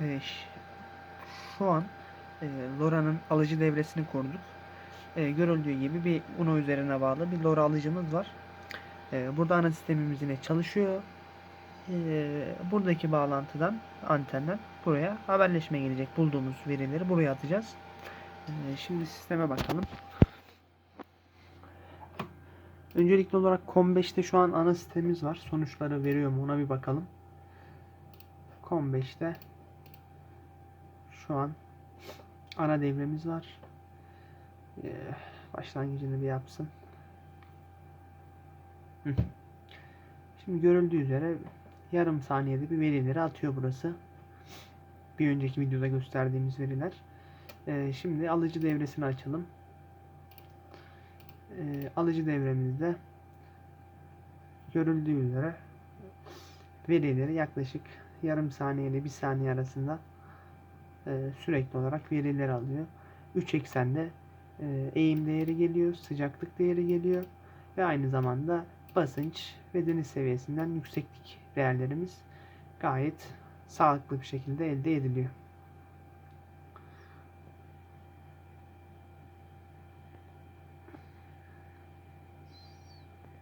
e, ş- şu an e, LoRa'nın alıcı devresini kurduk. E, görüldüğü gibi bir UNO üzerine bağlı bir LoRa alıcımız var. E, burada ana sistemimiz yine çalışıyor. E, buradaki bağlantıdan antenden buraya haberleşme gelecek. Bulduğumuz verileri buraya atacağız. E, şimdi sisteme bakalım. Öncelikli olarak COM5'te şu an ana sistemimiz var. Sonuçları veriyor mu ona bir bakalım. COM5'te şu an ana devremiz var. Ee, başlangıcını bir yapsın. Şimdi görüldüğü üzere yarım saniyede bir verileri atıyor burası. Bir önceki videoda gösterdiğimiz veriler. Ee, şimdi alıcı devresini açalım. Ee, alıcı devremizde görüldüğü üzere verileri yaklaşık yarım saniye ile bir saniye arasında e, sürekli olarak verileri alıyor. 3 eksende e, eğim değeri geliyor, sıcaklık değeri geliyor ve aynı zamanda basınç ve deniz seviyesinden yükseklik değerlerimiz gayet sağlıklı bir şekilde elde ediliyor.